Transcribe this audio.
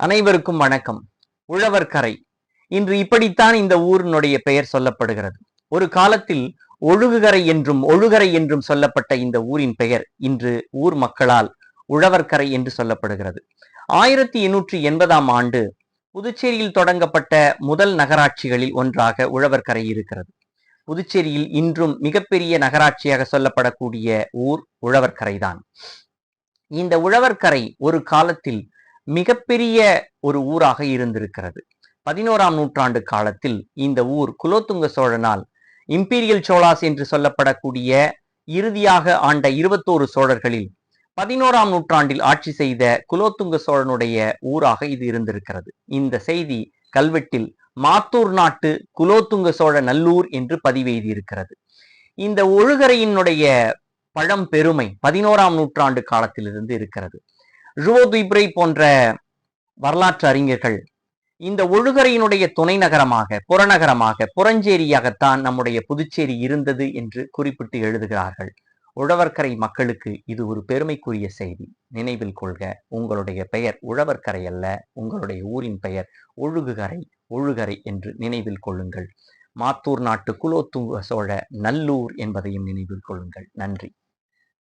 அனைவருக்கும் வணக்கம். உழவர்கரை. இன்று இப்படித்தான் இந்த ஊரினுடைய பெயர் சொல்லப்படுகிறது. ஒரு காலத்தில் ஒழுகுகரை என்றும் ஒழுகரை என்றும் சொல்லப்பட்ட இந்த ஊரின் பெயர் இன்று ஊர் மக்களால் உழவர்கரை என்று சொல்லப்படுகிறது. ஆயிரத்தி எண்ணூற்றி எண்பதாம் ஆண்டு புதுச்சேரியில் தொடங்கப்பட்ட முதல் நகராட்சிகளில் ஒன்றாக உழவர்கரை இருக்கிறது. புதுச்சேரியில் இன்றும் மிகப்பெரிய நகராட்சியாக சொல்லப்படக்கூடிய ஊர் உழவர்கரை தான் இந்த உழவர்கரை ஒரு காலத்தில் மிகப்பெரிய ஒரு ஊராக இருந்திருக்கிறது. பதினோராம் நூற்றாண்டு காலத்தில் இந்த ஊர் குலோத்துங்க சோழனால் இம்பீரியல் சோழாஸ் என்று சொல்லப்படக்கூடிய இறுதியாக ஆண்ட இருபத்தோரு சோழர்களில் பதினோராம் நூற்றாண்டில் ஆட்சி செய்த குலோத்துங்க சோழனுடைய ஊராக இது இருந்திருக்கிறது. இந்த செய்தி கல்வெட்டில் மாத்தூர் நாட்டு குலோத்துங்க சோழ நல்லூர் என்று பதிவெய்தியிருக்கிறது இந்த ஒழுகரையினுடைய பழம் பெருமை பதினோராம் நூற்றாண்டு காலத்திலிருந்து இருக்கிறது. ஜுவோதுப்ரை போன்ற வரலாற்று அறிஞர்கள் இந்த ஒழுகரையினுடைய துணை நகரமாக புறநகரமாக புறஞ்சேரியாகத்தான் நம்முடைய புதுச்சேரி இருந்தது என்று குறிப்பிட்டு எழுதுகிறார்கள். உழவர்கரை மக்களுக்கு இது ஒரு பெருமைக்குரிய செய்தி. நினைவில் கொள்க உங்களுடைய பெயர் உழவர்கரை அல்ல உங்களுடைய ஊரின் பெயர் ஒழுகுகரை ஒழுகரை என்று நினைவில் கொள்ளுங்கள். மாத்தூர் நாட்டு குலோத்துங்க சோழ நல்லூர் என்பதையும் நினைவில் கொள்ளுங்கள். நன்றி.